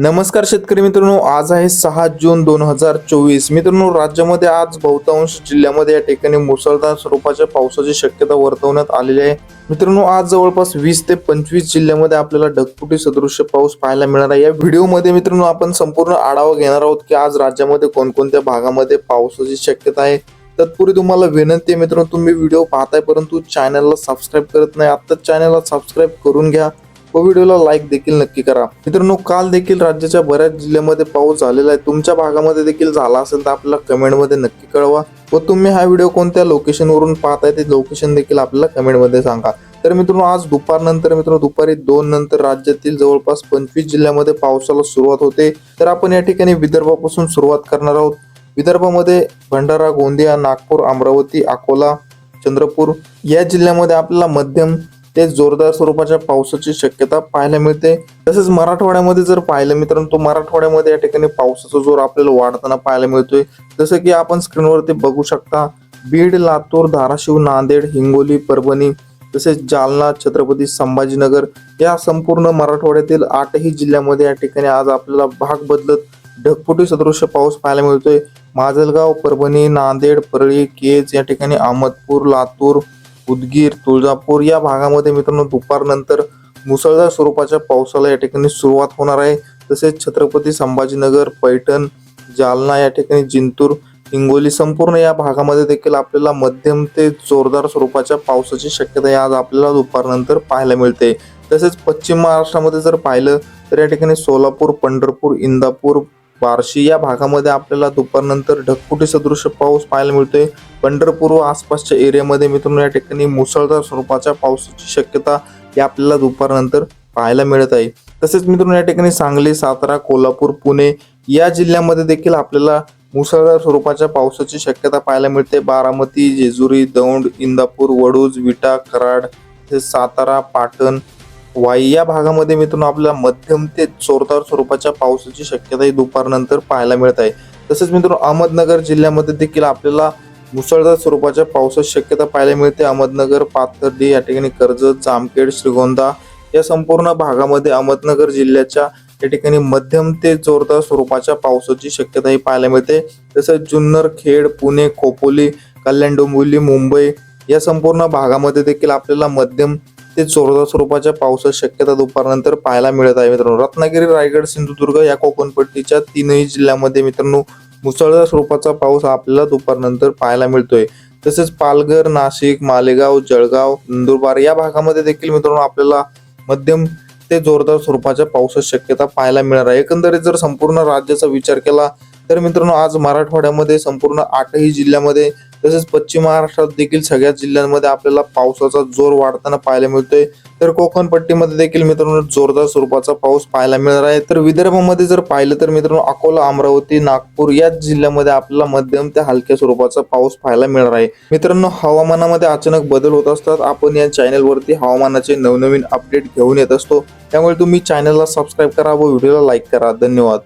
नमस्कार शेतकरी मित्रांनो आज आहे सहा जून दोन हजार चोवीस. मित्रांनो राज्यामध्ये आज बहुतांश जिल्ह्यामध्ये या ठिकाणी मुसळधार स्वरूपाच्या पावसाची शक्यता वर्तवण्यात आलेली आहे. मित्रांनो आज जवळपास वीस ते पंचवीस जिल्ह्यामध्ये आपल्याला ढगफुटी सदृश्य पाऊस पाहायला मिळणार आहे. या व्हिडिओमध्ये मित्रांनो आपण संपूर्ण आढावा घेणार आहोत की आज राज्यामध्ये कोणकोणत्या भागामध्ये पावसाची शक्यता आहे. तत्पूर्वी तुम्हाला विनंती आहे मित्रांनो तुम्ही व्हिडिओ पाहताय परंतु चॅनलला सबस्क्राईब करत नाही. आत्ताच चॅनलला सबस्क्राईब करून घ्या. व व्हिडिओला लाईक देखील नक्की करा. मित्रांनो काल देखील राज्याच्या बऱ्याच जिल्ह्यामध्ये पाऊस झालेला आहे. तुमच्या भागामध्ये देखील झाला असेल तर आपल्याला कमेंटमध्ये नक्की कळवा. व तुम्ही हा व्हिडिओ कोणत्या लोकेशनवरून पाहताय ते लोकेशन देखील आपल्याला कमेंटमध्ये सांगा. तर मित्रांनो आज दुपारनंतर मित्रांनो दुपारी दोन नंतर राज्यातील जवळपास पंचवीस जिल्ह्यामध्ये पावसाला सुरुवात होते. तर आपण या ठिकाणी विदर्भापासून सुरुवात करणार आहोत. विदर्भामध्ये भंडारा गोंदिया नागपूर अमरावती अकोला चंद्रपूर या जिल्ह्यामध्ये आपल्याला मध्यम ते जोरदार स्वरूपाच्या पावसाची शक्यता पाहायला मिळते. तसेच मराठवाड्यामध्ये जर पाहिलं मित्रांनो तो मराठवाड्यामध्ये या ठिकाणी पावसाचा जोर आपल्याला वाढताना पाहायला मिळतोय. जसं की आपण स्क्रीनवरती बघू शकता बीड लातूर धाराशिव नांदेड हिंगोली परभणी तसेच जालना छत्रपती संभाजीनगर या संपूर्ण मराठवाड्यातील आठही जिल्ह्यामध्ये या ठिकाणी आज आपल्याला भाग बदलत ढगफुटी सदृश्य पाऊस पाहायला मिळतोय. माजलगाव परभणी नांदेड परळी केज या ठिकाणी अहमदपूर लातूर उदगीर तुळजापूर या भागामध्ये मित्रांनो दुपारनंतर मुसळधार स्वरूपाच्या पावसाला या ठिकाणी सुरुवात होणार आहे. तसेच छत्रपती संभाजीनगर पैठण जालना या ठिकाणी जिंतूर हिंगोली संपूर्ण या भागामध्ये देखील आपल्याला मध्यम ते जोरदार स्वरूपाच्या पावसाची शक्यता आज आपल्याला दुपारनंतर पाहायला मिळते. तसेच पश्चिम महाराष्ट्रामध्ये जर पाहिलं तर या ठिकाणी सोलापूर पंढरपूर इंदापूर बार्शी या भागामध्ये आपल्याला दुपारनंतर ढगफुटी सदृश पाऊस पाहायला मिळतोय. पंढरपूर व आसपासच्या एरियामध्ये मित्रांनो या ठिकाणी मुसळधार स्वरूपाच्या पावसाची शक्यता ही आपल्याला दुपारनंतर पाहायला मिळत आहे. तसेच मित्रांनो या ठिकाणी सांगली सातारा कोल्हापूर पुणे या जिल्ह्यामध्ये देखील आपल्याला मुसळधार स्वरूपाच्या पावसाची शक्यता पाहायला मिळते. बारामती जेजुरी दौंड इंदापूर वडूज विटा कराड तसेच सातारा पाटण वाई या भागामध्ये मित्रांनो आपल्याला मध्यम ते जोरदार स्वरूपाच्या पावसाची शक्यता ही दुपारनंतर पाहायला मिळत आहे. तसेच मित्रांनो अहमदनगर जिल्ह्यामध्ये देखील आपल्याला मुसळधार स्वरूपाच्या पावसाची शक्यता पाहायला मिळते. अहमदनगर पाथर्डी या ठिकाणी कर्जत जामखेड श्रीगोंदा या संपूर्ण भागामध्ये अहमदनगर जिल्ह्याच्या या ठिकाणी मध्यम ते जोरदार स्वरूपाच्या पावसाची शक्यताही पाहायला मिळते. तसेच जुन्नर खेड पुणे खोपोली कल्याण डोंबिवली मुंबई या संपूर्ण भागामध्ये देखील आपल्याला मध्यम ते जोरदार स्वरूपाच्या पावसाची शक्यता दुपारनंतर पाहायला मिळत आहे मित्रांनो. रत्नागिरी रायगड सिंधुदुर्ग या कोकणपट्टीच्या तीनही जिल्ह्यामध्ये मित्रांनो मुसळधार स्वरूपाचा पाऊस आपल्याला दुपारनंतर पाहायला मिळतोय. तसेच पालघर नाशिक मालेगाव जळगाव नंदुरबार या भागामध्ये देखील मित्रांनो आपल्याला मध्यम ते जोरदार स्वरूपाच्या पावसाची शक्यता पाहायला मिळणार आहे. एकंदरीत जर संपूर्ण राज्याचा विचार केला तर मित्रांनो आज मराठवाड्यामध्ये संपूर्ण आठही जिल्ह्यामध्ये तसेच पश्चिम महाराष्ट्रात देखील सगळ्या जिल्ह्यांमध्ये आपल्याला पावसाचा जोर वाढताना पाहायला मिळतोय. तर कोकण पट्टीमध्ये देखील मित्रांनो जोरदार स्वरूपाचा पाऊस पाहायला मिळणार आहे. तर विदर्भामध्ये जर पाहिलं तर मित्रांनो अकोला अमरावती नागपूर या जिल्ह्यामध्ये आपल्याला मध्यम ते हलक्या स्वरूपाचा पाऊस पाहायला मिळणार आहे. मित्रांनो हवामानामध्ये अचानक बदल होत असतात. आपण या चॅनलवरती हवामानाचे नवनवीन अपडेट घेऊन येत असतो. त्यामुळे तुम्ही चॅनलला सबस्क्राईब करा व व्हिडिओला लाईक करा. धन्यवाद.